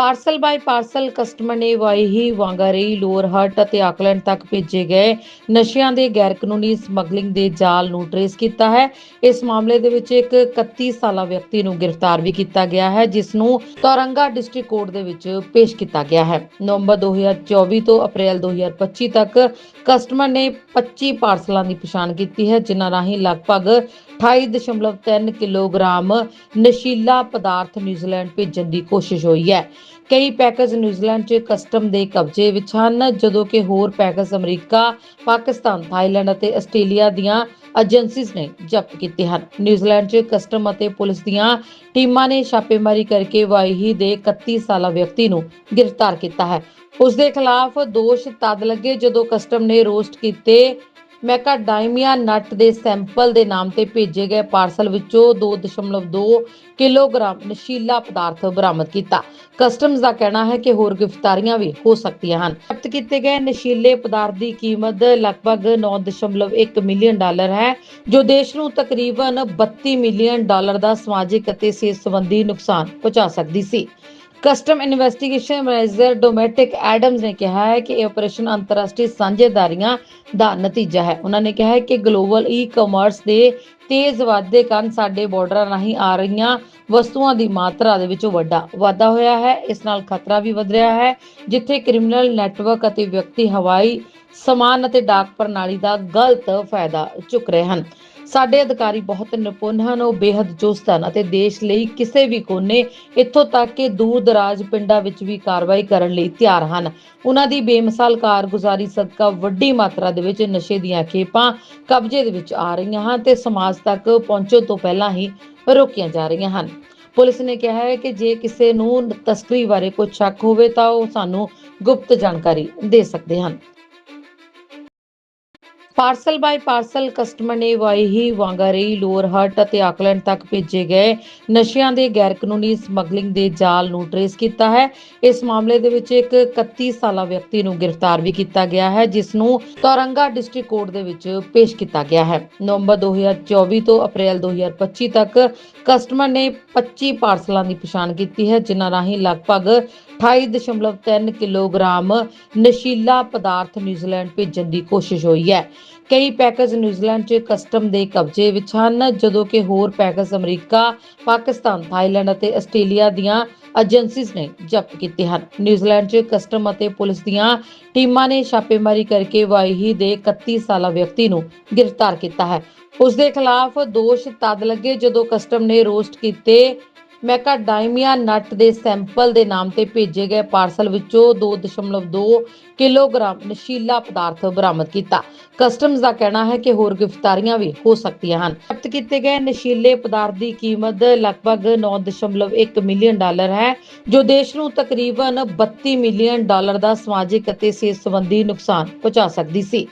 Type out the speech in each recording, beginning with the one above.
Parcel ਬਾਈ parcel customer ਨੇ Waihi Whangarei lower ਹਟ ਅਤੇ ਆਕਲੈਂਡ ਤੱਕ ਭੇਜੇ ਗਏ ਨਸ਼ਿਆਂ ਦੇ ਗੈਰ ਕਾਨੂੰਨੀ ਸਮਗਲਿੰਗ ਦੇ ਜਾਲ ਨੂੰ ਟਰੇਸ ਕੀਤਾ ਹੈ। ਇਸ ਮਾਮਲੇ ਦੇ ਵਿੱਚ ਇੱਕ 31 ਸਾਲਾ ਵਿਅਕਤੀ ਨੂੰ ਗ੍ਰਿਫਤਾਰ ਵੀ ਕੀਤਾ ਗਿਆ ਹੈ, ਜਿਸ ਨੂੰ ਤੌਰੰਗਾ ਡਿਸਟ੍ਰਿਕਟ ਕੋਰਟ ਦੇ ਵਿੱਚ ਪੇਸ਼ ਕੀਤਾ ਗਿਆ ਹੈ। ਨਵੰਬਰ 2024 ਤੋਂ ਅਪ੍ਰੈਲ 2025 ਤੱਕ ਕਸਟਮਰ ਨੇ 25 ਪਾਰਸਲਾਂ ਦੀ ਪਛਾਣ ਕੀਤੀ ਹੈ, ਜਿਨ੍ਹਾਂ ਰਾਹੀਂ ਲਗਭਗ 28.3 ਕਿਲੋਗ੍ਰਾਮ ਨਸ਼ੀਲਾ ਪਦਾਰਥ ਨਿਊਜ਼ੀਲੈਂਡ ਭੇਜਣ ਦੀ ਕੋਸ਼ਿਸ਼ ਹੋਈ ਹੈ। ਕਈ ਪੈਕੇਜ ਨਿਊਜ਼ੀਲੈਂਡ 'ਚ ਕਸਟਮ ਦੇ ਕਬਜ਼ੇ ਵਿੱਚ ਹਨ, ਜਦੋਂ ਕਿ ਹੋਰ ਪੈਕੇਜ ਅਮਰੀਕਾ, ਪਾਕਿਸਤਾਨ, ਥਾਈਲੈਂਡ ਅਤੇ ਆਸਟ੍ਰੇਲੀਆ ਦੀਆਂ ਏਜੰਸੀਜ਼ ਨੇ ਜ਼ਬਤ ਕੀਤੇ ਹਨ। ਨਿਊਜ਼ੀਲੈਂਡ 'ਚ ਕਸਟਮ ਅਤੇ ਪੁਲਿਸ ਦੀਆਂ ਟੀਮਾਂ ਨੇ ਛਾਪੇਮਾਰੀ ਕਰਕੇ ਵਾਈਹੀ ਦੇ 31 ਸਾਲਾ ਵਿਅਕਤੀ ਨੂੰ ਗ੍ਰਿਫਤਾਰ ਕੀਤਾ ਹੈ। ਉਸ ਦੇ ਖਿਲਾਫ ਦੋਸ਼ ਤਦ ਲੱਗੇ ਜਦੋਂ ਕਸਟਮ ਨੇ ਰੋਸਟ ਕੀਤੇ ਮੈਕਾਡਾਈਮੀਆ ਨਟ ਦੇ ਸੈਂਪਲ ਦੇ ਨਾਮ ਤੇ ਭੇਜੇ ਗਏ ਪਾਰਸਲ ਵਿੱਚੋਂ 2.2 ਕਿਲੋਗ੍ਰਾਮ ਨਸ਼ੀਲਾ ਪਦਾਰਥ ਬਰਾਮਦ ਕੀਤਾ। ਕਸਟਮਸ ਦਾ ਕਹਿਣਾ ਹੈ ਕਿ ਹੋਰ ਗ੍ਰਿਫਤਾਰੀਆਂ ਵੀ ਹੋ ਸਕਦੀਆਂ ਹਨ। ਜ਼ਬਤ ਕੀਤੇ ਗਏ ਨਸ਼ੀਲੇ ਪਦਾਰਥ ਦੀ ਕੀਮਤ ਲਗਭਗ 9.1 ਮਿਲੀਅਨ ਡਾਲਰ ਹੈ, ਜੋ ਦੇਸ਼ ਨੂੰ ਤਕਰੀਬਨ 32 ਮਿਲੀਅਨ ਡਾਲਰ ਦਾ ਸਮਾਜਿਕ ਅਤੇ ਸਿਹਤ ਸੰਬੰਧੀ ਨੁਕਸਾਨ ਪਹੁੰਚਾ ਸਕਦੀ ਸੀ। Custom investigation manager Dominic Adams ਨੇ ਕਿਹਾ ਹੈ ਕਿ ਇਹ ਆਪਰੇਸ਼ਨ ਅੰਤਰਰਾਸ਼ਟਰੀ ਸਾਂਝੇਦਾਰੀਆਂ ਦਾ ਨਤੀਜਾ ਹੈ। ਉਹਨਾਂ ਨੇ ਕਿਹਾ ਹੈ ਕਿ ਗਲੋਬਲ ਈ-ਕਮਰਸ ਦੇ ਤੇਜ਼ ਵਾਧੇ ਕਾਰਨ ਸਾਡੇ ਬਾਰਡਰਾਂ ਰਾਹੀਂ ਆ ਰਹੀਆਂ ਵਸਤੂਆਂ ਦੀ ਮਾਤਰਾ ਦੇ ਵਿੱਚ ਵੱਡਾ ਵਾਧਾ ਹੋਇਆ ਹੈ। ਇਸ ਨਾਲ ਖਤਰਾ ਵੀ ਵਧ ਰਿਹਾ ਹੈ, ਜਿੱਥੇ ਕ੍ਰਿਮੀਨਲ ਨੈਟਵਰਕ ਅਤੇ ਵਿਅਕਤੀ ਹਵਾਈ ਸਮਾਨ ਅਤੇ ਡਾਕ ਪ੍ਰਣਾਲੀ ਦਾ ਗਲਤ ਫਾਇਦਾ ਚੁੱਕ ਰਹੇ ਹਨ। ਸਾਡੇ ਅਧਿਕਾਰੀ ਬਹੁਤ ਨਿਪੁੰਨ ਹਨ, ਉਹ ਬੇहद ਚੁਸਤ ਹਨ ਅਤੇ ਦੇਸ਼ ਲਈ ਕਿਸੇ ਵੀ ਕੋਨੇ ਇੱਥੋਂ ਤੱਕ ਕਿ ਦੂਰ ਦਰਾਜ ਪਿੰਡਾਂ ਵਿੱਚ ਵੀ ਕਾਰਵਾਈ ਕਰਨ ਲਈ ਤਿਆਰ ਹਨ। ਉਹਨਾਂ ਦੀ ਬੇਮਿਸਾਲ ਕਾਰਗੁਜ਼ਾਰੀ ਸਦਕਾ ਵੱਡੀ ਮਾਤਰਾ ਦੇ ਵਿੱਚ ਨਸ਼ੇ ਦੀਆਂ ਖੇਪਾਂ ਕਬਜ਼ੇ ਦੇ ਵਿੱਚ ਆ ਰਹੀਆਂ ਹਨ ਤੇ ਸਮਾਜ ਤੱਕ ਪਹੁੰਚਣ ਤੋਂ ਪਹਿਲਾਂ ਹੀ ਰੋਕੀਆਂ ਜਾ ਰਹੀਆਂ ਹਨ। ਪੁਲਿਸ ਨੇ ਕਿਹਾ ਹੈ ਕਿ ਜੇ ਕਿਸੇ ਨੂੰ ਤਸਕਰੀ ਬਾਰੇ ਕੋਈ ਸ਼ੱਕ ਹੋਵੇ ਤਾਂ ਉਹ ਸਾਨੂੰ ਗੁਪਤ ਜਾਣਕਾਰੀ ਦੇ ਸਕਦੇ ਹਨ। ਪਾਰਸਲ ਬਾਈ ਪਾਰਸਲ ਕਸਟਮਰ ਨੇ ਵਾਈਹੀ ਵਾਂਗਾਰਈ ਲੋਅਰ ਅਤੇ ਆਕਲੈਂਡ ਤੱਕ ਭੇਜੇ ਗਏ ਨਸ਼ਿਆਂ ਦੇ ਗੈਰ ਕਾਨੂੰਨੀ ਸਮਗਲਿੰਗ ਦੇ ਜਾਲ ਨੂੰ ਟਰੇਸ ਕੀਤਾ ਹੈ। ਇਸ ਮਾਮਲੇ ਦੇ ਵਿੱਚ ਇੱਕ 31 ਸਾਲਾ ਵਿਅਕਤੀ ਨੂੰ ਗ੍ਰਿਫਤਾਰ ਵੀ ਕੀਤਾ ਗਿਆ ਹੈ, ਜਿਸ ਨੂੰ ਤੌਰੰਗਾ ਡਿਸਟ੍ਰਿਕਟ ਕੋਰਟ ਦੇ ਵਿੱਚ ਪੇਸ਼ ਕੀਤਾ ਗਿਆ ਹੈ। ਨਵੰਬਰ 2024 ਤੋਂ ਅਪ੍ਰੈਲ 2025 ਤੱਕ ਕਸਟਮਰ ਨੇ 25 ਪਾਰਸਲਾਂ ਦੀ ਪਛਾਣ ਕੀਤੀ ਹੈ, ਜਿਨ੍ਹਾਂ ਰਾਹੀਂ ਲਗਭਗ 28.3 ਕਿਲੋਗ੍ਰਾਮ ਨਸ਼ੀਲਾ ਪਦਾਰਥ ਨਿਊਜ਼ੀਲੈਂਡ ਭੇਜਣ ਦੀ ਕੋਸ਼ਿਸ਼ ਹੋਈ ਹੈ। ਕਈ ਪੈਕੇਜ ਨਿਊਜ਼ੀਲੈਂਡ 'ਚ ਕਸਟਮ ਦੇ ਕਬਜ਼ੇ ਵਿੱਚ ਹਨ, ਜਦੋਂ ਕਿ ਹੋਰ ਪੈਕੇਜ ਅਮਰੀਕਾ, ਪਾਕਿਸਤਾਨ, ਥਾਈਲੈਂਡ ਅਤੇ ਆਸਟ੍ਰੇਲੀਆ ਦੀਆਂ ਏਜੰਸੀਜ਼ ਨੇ ਜ਼ਬਤ ਕੀਤੇ ਹਨ। ਨਿਊਜ਼ੀਲੈਂਡ 'ਚ ਕਸਟਮ ਅਤੇ ਪੁਲਿਸ ਦੀਆਂ ਟੀਮਾਂ ਨੇ ਛਾਪੇਮਾਰੀ ਕਰਕੇ ਵਾਈਹੀ ਦੇ 31 ਸਾਲਾ ਵਿਅਕਤੀ ਨੂੰ ਗ੍ਰਿਫਤਾਰ ਕੀਤਾ ਹੈ। ਉਸ ਦੇ ਖਿਲਾਫ ਦੋਸ਼ ਤਦ ਲੱਗੇ ਜਦੋਂ ਕਸਟਮ ਨੇ ਰੋਸਟ ਕੀਤੇ ਮੈਕਾਡਾਈਮੀਆ ਨਟ ਦੇ ਸੈਂਪਲ ਦੇ ਨਾਮ ਤੇ ਭੇਜੇ ਗਏ ਪਾਰਸਲ ਵਿੱਚੋਂ 2.2 ਕਿਲੋਗ੍ਰਾਮ ਨਸ਼ੀਲਾ ਪਦਾਰਥ ਬਰਾਮਦ ਕੀਤਾ। ਕਸਟਮਸ ਦਾ ਕਹਿਣਾ ਹੈ ਕਿ ਹੋਰ ਗ੍ਰਿਫਤਾਰੀਆਂ ਵੀ ਹੋ ਸਕਦੀਆਂ ਹਨ। ਜ਼ਬਤ ਕੀਤੇ ਗਏ ਨਸ਼ੀਲੇ ਪਦਾਰਥ ਦੀ ਕੀਮਤ ਲਗਭਗ 9.1 ਮਿਲੀਅਨ ਡਾਲਰ ਹੈ, ਜੋ ਦੇਸ਼ ਨੂੰ ਤਕਰੀਬਨ 32 ਮਿਲੀਅਨ ਡਾਲਰ ਦਾ ਸਮਾਜਿਕ ਅਤੇ ਸਿਹਤ ਸੰਬੰਧੀ ਨੁਕਸਾਨ ਪਹੁੰਚਾ ਸਕਦੀ ਸੀ।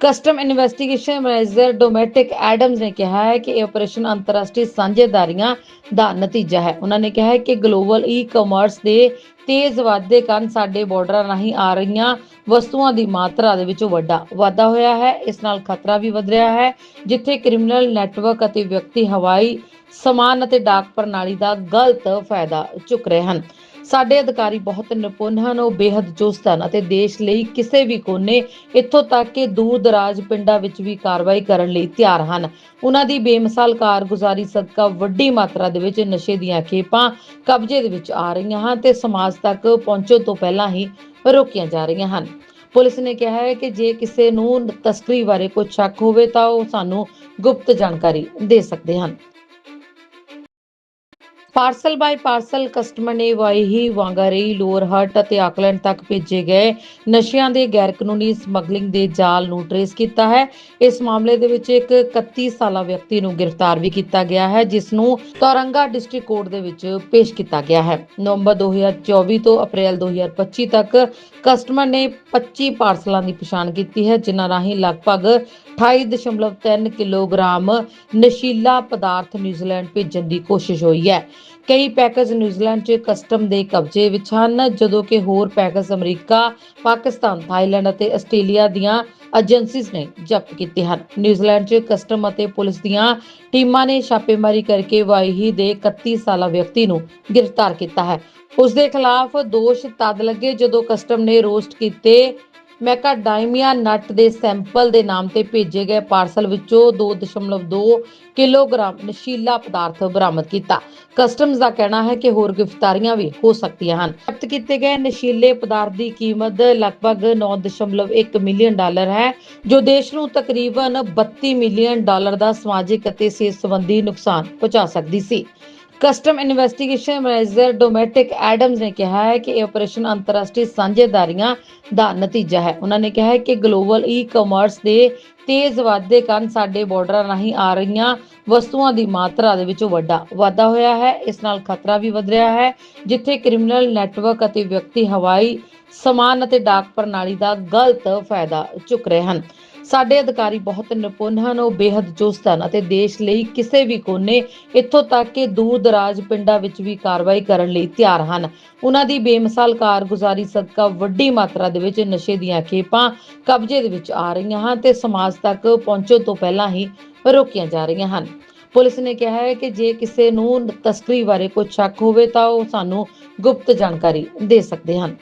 Custom investigation manager Dominic Adams ਨੇ ਕਿਹਾ ਹੈ ਕਿ ਇਹ ਆਪਰੇਸ਼ਨ ਅੰਤਰਰਾਸ਼ਟਰੀ ਸਾਂਝੇਦਾਰੀਆਂ ਦਾ ਨਤੀਜਾ ਹੈ। ਉਹਨਾਂ ਨੇ ਕਿਹਾ ਹੈ ਕਿ ਗਲੋਬਲ ਈ-ਕਮਰਸ ਦੇ ਤੇਜ਼ ਵਾਧੇ ਕਾਰਨ ਸਾਡੇ ਬਾਰਡਰਾਂ ਰਾਹੀਂ ਆ ਰਹੀਆਂ ਵਸਤੂਆਂ ਦੀ ਮਾਤਰਾ ਦੇ ਵਿੱਚ ਵੱਡਾ ਵਾਧਾ ਹੋਇਆ ਹੈ। ਇਸ ਨਾਲ ਖਤਰਾ ਵੀ ਵਧ ਰਿਹਾ ਹੈ, ਜਿੱਥੇ ਕ੍ਰਿਮੀਨਲ ਨੈਟਵਰਕ ਅਤੇ ਵਿਅਕਤੀ ਹਵਾਈ ਸਮਾਨ ਅਤੇ ਡਾਕ ਪ੍ਰਣਾਲੀ ਦਾ ਗਲਤ ਫਾਇਦਾ ਚੁੱਕ ਰਹੇ ਹਨ। ਸਾਡੇ ਅਧਿਕਾਰੀ ਬਹੁਤ ਨਿਪੁੰਨ ਹਨ, ਉਹ ਬੇहद ਚੁਸਤ ਹਨ ਅਤੇ ਦੇਸ਼ ਲਈ ਕਿਸੇ ਵੀ ਕੋਨੇ ਇੱਥੋਂ ਤੱਕ ਕਿ ਦੂਰ ਦਰਾਜ ਪਿੰਡਾਂ ਵਿੱਚ ਵੀ ਕਾਰਵਾਈ ਕਰਨ ਲਈ ਤਿਆਰ ਹਨ। ਉਹਨਾਂ ਦੀ ਬੇਮਿਸਾਲ ਕਾਰਗੁਜ਼ਾਰੀ ਸਦਕਾ ਵੱਡੀ ਮਾਤਰਾ ਦੇ ਵਿੱਚ ਨਸ਼ੇ ਦੀਆਂ ਖੇਪਾਂ ਕਬਜ਼ੇ ਦੇ ਵਿੱਚ ਆ ਰਹੀਆਂ ਹਨ ਤੇ ਸਮਾਜ ਤੱਕ ਪਹੁੰਚਣ ਤੋਂ ਪਹਿਲਾਂ ਹੀ ਰੋਕੀਆਂ ਜਾ ਰਹੀਆਂ ਹਨ। ਪੁਲਿਸ ਨੇ ਕਿਹਾ ਹੈ ਕਿ ਜੇ ਕਿਸੇ ਨੂੰ ਤਸਕਰੀ ਬਾਰੇ ਕੋਈ ਸ਼ੱਕ ਹੋਵੇ ਤਾਂ ਉਹ ਸਾਨੂੰ ਗੁਪਤ ਜਾਣਕਾਰੀ ਦੇ ਸਕਦੇ ਹਨ। ਪਾਰਸਲ ਬਾਈ ਪਾਰਸਲ ਕਸਟਮਰ ਨੇ ਵਾਈਹੀ ਵਾਂਗਾਰਈ ਲੋਅਰ ਹਟ ਅਤੇ ਆਕਲੈਂਡ ਤੱਕ ਭੇਜੇ ਗਏ ਨਸ਼ਿਆਂ ਦੇ ਗੈਰ ਕਾਨੂੰਨੀ ਸਮਗਲਿੰਗ ਦੇ ਜਾਲ ਨੂੰ ਟਰੇਸ ਕੀਤਾ ਹੈ। ਇਸ ਮਾਮਲੇ ਦੇ ਵਿੱਚ ਇੱਕ 31 ਸਾਲਾ ਵਿਅਕਤੀ ਨੂੰ ਗ੍ਰਿਫਤਾਰ ਵੀ ਕੀਤਾ ਗਿਆ ਹੈ, ਜਿਸ ਨੂੰ ਤੌਰੰਗਾ ਡਿਸਟ੍ਰਿਕਟ ਕੋਰਟ ਦੇ ਵਿੱਚ ਪੇਸ਼ ਕੀਤਾ ਗਿਆ ਹੈ। ਨਵੰਬਰ 2024 ਤੋਂ ਅਪ੍ਰੈਲ 2025 ਤੱਕ ਕਸਟਮਰ ਨੇ 25 ਪਾਰਸਲਾਂ ਦੀ ਪਛਾਣ ਕੀਤੀ ਹੈ, ਜਿਨ੍ਹਾਂ ਰਾਹੀਂ ਲਗਭਗ 28.3 ਕਿਲੋਗ੍ਰਾਮ ਨਸ਼ੀਲਾ ਪਦਾਰਥ ਨਿਊਜ਼ੀਲੈਂਡ ਭੇਜਣ ਦੀ ਕੋਸ਼ਿਸ਼ ਹੋਈ ਹੈ। ਕਈ ਪੈਕੇਜ ਨਿਊਜ਼ੀਲੈਂਡ 'ਚ ਕਸਟਮ ਦੇ ਕਬਜ਼ੇ ਵਿੱਚ ਹਨ, ਜਦੋਂ ਕਿ ਹੋਰ ਪੈਕੇਜ ਅਮਰੀਕਾ, ਪਾਕਿਸਤਾਨ, ਥਾਈਲੈਂਡ ਅਤੇ ਆਸਟ੍ਰੇਲੀਆ ਦੀਆਂ ਏਜੰਸੀਜ਼ ਨੇ ਜ਼ਬਤ ਕੀਤੇ ਹਨ। ਨਿਊਜ਼ੀਲੈਂਡ 'ਚ ਕਸਟਮ ਅਤੇ ਪੁਲਿਸ ਦੀਆਂ ਟੀਮਾਂ ਨੇ ਛਾਪੇਮਾਰੀ ਕਰਕੇ ਵਾਈਹੀ ਦੇ 31 ਸਾਲਾ ਵਿਅਕਤੀ ਨੂੰ ਗ੍ਰਿਫਤਾਰ ਕੀਤਾ ਹੈ। ਉਸ ਦੇ ਖਿਲਾਫ ਦੋਸ਼ ਤਦ ਲੱਗੇ ਜਦੋਂ ਕਸਟਮ ਨੇ ਰੋਸਟ ਕੀਤੇ ਮੈਕਾਡਾਈਮੀਆ ਨਟ ਦੇ ਸੈਂਪਲ ਦੇ ਨਾਮ ਤੇ ਭੇਜੇ ਗਏ ਪਾਰਸਲ ਵਿੱਚੋਂ 2.2 ਕਿਲੋਗ੍ਰਾਮ ਨਸ਼ੀਲਾ ਪਦਾਰਥ ਬਰਾਮਦ ਕੀਤਾ। ਕਸਟਮਜ਼ ਦਾ ਕਹਿਣਾ ਹੈ ਕਿ ਹੋਰ ਗ੍ਰਿਫਤਾਰੀਆਂ ਵੀ ਹੋ ਸਕਦੀਆਂ ਹਨ। ਜ਼ਬਤ ਕੀਤੇ ਗਏ ਨਸ਼ੀਲੇ ਪਦਾਰਥ ਦੀ ਕੀਮਤ ਲਗਭਗ 9.1 ਮਿਲੀਅਨ ਡਾਲਰ ਹੈ, ਜੋ ਦੇਸ਼ ਨੂੰ ਤਕਰੀਬਨ 32 ਮਿਲੀਅਨ ਡਾਲਰ ਦਾ ਸਮਾਜਿਕ ਅਤੇ ਸਿਹਤ ਸੰਬੰਧੀ ਨੁਕਸਾਨ ਪਹੁੰਚਾ ਸਕਦੀ ਸੀ। Custom investigation manager Dominic Adams ਨੇ ਕਿਹਾ ਹੈ ਕਿ ਇਹ ਆਪਰੇਸ਼ਨ ਅੰਤਰਰਾਸ਼ਟਰੀ ਸਾਂਝੇਦਾਰੀਆਂ ਦਾ ਨਤੀਜਾ ਹੈ। ਉਹਨਾਂ ਨੇ ਕਿਹਾ ਹੈ ਕਿ ਗਲੋਬਲ ਈ-ਕਮਰਸ ਦੇ ਤੇਜ਼ ਵਾਧੇ ਕਾਰਨ ਸਾਡੇ ਬਾਰਡਰਾਂ ਰਾਹੀਂ ਆ ਰਹੀਆਂ ਵਸਤੂਆਂ ਦੀ ਮਾਤਰਾ ਦੇ ਵਿੱਚ ਵੱਡਾ ਵਾਧਾ ਹੋਇਆ ਹੈ। ਇਸ ਨਾਲ ਖਤਰਾ ਵੀ ਵਧ ਰਿਹਾ ਹੈ, ਜਿੱਥੇ ਕ੍ਰਿਮੀਨਲ ਨੈਟਵਰਕ ਅਤੇ ਵਿਅਕਤੀ ਹਵਾਈ ਸਮਾਨ ਅਤੇ ਡਾਕ ਪ੍ਰਣਾਲੀ ਦਾ ਗਲਤ ਫਾਇਦਾ ਚੁੱਕ ਰਹੇ ਹਨ। ਸਾਡੇ ਅਧਿਕਾਰੀ ਬਹੁਤ ਨਿਪੁੰਨ ਹਨ, ਉਹ ਬੇहद ਚੁਸਤ ਹਨ ਅਤੇ ਦੇਸ਼ ਲਈ ਕਿਸੇ ਵੀ ਕੋਨੇ ਇੱਥੋਂ ਤੱਕ ਕਿ ਦੂਰ ਦਰਾਜ ਪਿੰਡਾਂ ਵਿੱਚ ਵੀ ਕਾਰਵਾਈ ਕਰਨ ਲਈ ਤਿਆਰ ਹਨ। ਉਹਨਾਂ ਦੀ ਬੇਮਿਸਾਲ ਕਾਰਗੁਜ਼ਾਰੀ ਸਦਕਾ ਵੱਡੀ ਮਾਤਰਾ ਦੇ ਵਿੱਚ ਨਸ਼ੇ ਦੀਆਂ ਖੇਪਾਂ ਕਬਜ਼ੇ ਦੇ ਵਿੱਚ ਆ ਰਹੀਆਂ ਹਨ ਤੇ ਸਮਾਜ ਤੱਕ ਪਹੁੰਚਣ ਤੋਂ ਪਹਿਲਾਂ ਹੀ ਰੋਕੀਆਂ ਜਾ ਰਹੀਆਂ ਹਨ। ਪੁਲਿਸ ਨੇ ਕਿਹਾ ਹੈ ਕਿ ਜੇ ਕਿਸੇ ਨੂੰ ਤਸਕਰੀ ਬਾਰੇ ਕੋਈ ਸ਼ੱਕ ਹੋਵੇ ਤਾਂ ਉਹ ਸਾਨੂੰ ਗੁਪਤ ਜਾਣਕਾਰੀ ਦੇ ਸਕਦੇ ਹਨ।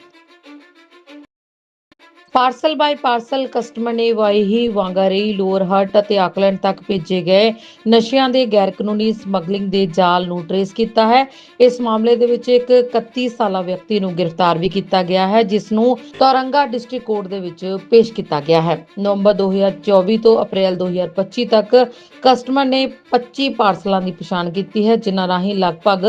ਪਾਰਸਲ ਬਾਈ ਪਾਰਸਲ ਕਸਟਮਰ ਨੇ ਵਾਈਹੀ ਵਾਂਗਾਰਈ ਲੋਅਰ ਅਤੇ ਆਕਲੈਂਡ ਤੱਕ ਭੇਜੇ ਗਏ ਨਸ਼ਿਆਂ ਦੇ ਗੈਰ ਕਾਨੂੰਨੀ ਸਮਗਲਿੰਗ ਦੇ ਜਾਲ ਨੂੰ ਟਰੇਸ ਕੀਤਾ ਹੈ। ਇਸ ਮਾਮਲੇ ਦੇ ਵਿੱਚ ਇੱਕ 31 ਸਾਲਾ ਵਿਅਕਤੀ ਨੂੰ ਗ੍ਰਿਫਤਾਰ ਵੀ ਕੀਤਾ ਗਿਆ ਹੈ, ਜਿਸ ਨੂੰ ਤੋਰੰਗਾ ਡਿਸਟ੍ਰਿਕਟ ਕੋਰਟ ਦੇ ਵਿੱਚ ਪੇਸ਼ ਕੀਤਾ ਗਿਆ ਹੈ। ਨਵੰਬਰ 2024 ਤੋਂ ਅਪ੍ਰੈਲ 2025 ਤੱਕ ਕਸਟਮਰ ਨੇ 25 ਪਾਰਸਲਾਂ ਦੀ ਪਛਾਣ ਕੀਤੀ ਹੈ, ਜਿਨ੍ਹਾਂ ਰਾਹੀਂ ਲਗਭਗ